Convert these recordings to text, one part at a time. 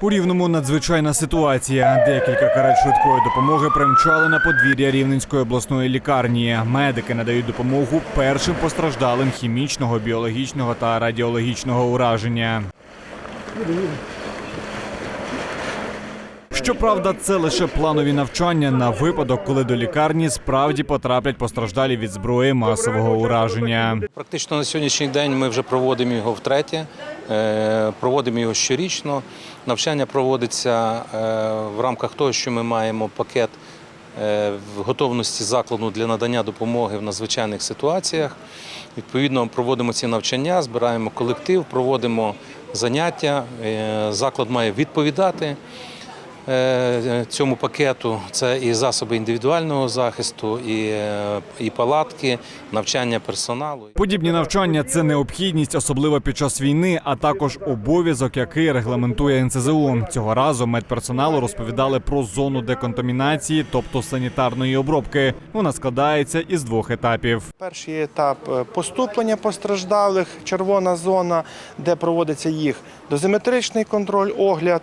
У рівному надзвичайна ситуація. Декілька карет швидкої допомоги примчали на подвір'я Рівненської обласної лікарні. Медики надають допомогу першим постраждалим хімічного, біологічного та радіологічного ураження. Щоправда, це лише планові навчання на випадок, коли до лікарні справді потраплять постраждалі від зброї масового ураження. Практично на сьогоднішній день ми вже проводимо його втретє, е, проводимо його щорічно. Навчання проводиться е, в рамках того, що ми маємо пакет е, в готовності закладу для надання допомоги в надзвичайних ситуаціях. Відповідно, проводимо ці навчання, збираємо колектив, проводимо заняття. Заклад має відповідати цьому пакету. Це і засоби індивідуального захисту, і, е, і палатки, навчання персоналу. Подібні навчання це необхідність, особливо під час війни, а також обов'язок, який регламентує НЦЗУ. Цього разу медперсоналу розповідали про зону деконтамінації, тобто санітарної обробки. Вона складається із двох етапів. Перший етап е, поступлення постраждалих, червона зона, де проводиться їх дозиметричний контроль, огляд.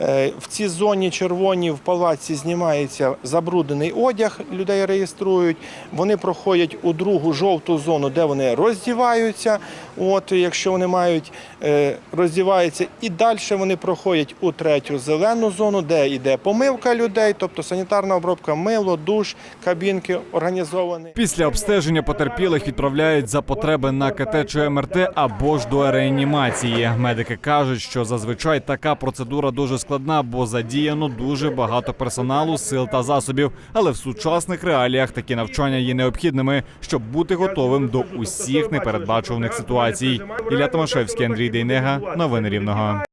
Е, В цій зоні червоній в палаці знімається забруднений одяг, людей реєструють. Вони проходять у другу жовту зону, де вони роздіваються. От якщо вони мають е, роздіваються, і далі вони проходять у третю зелену зону, де йде помивка людей, тобто санітарна обробка, мило, душ, кабінки організовані. Після обстеження потерпілих відправляють за потреби на КТ чи МРТ або ж до реанімації. Медики кажуть, що зазвичай така процедура дуже складна, бо задіяно дуже багато персоналу, сил та засобів. Але в сучасних реаліях такі навчання є необхідними, щоб бути готовим до усіх непередбачуваних ситуацій. Ілля Томашевський, Андрій Дейнега, новини Рівного.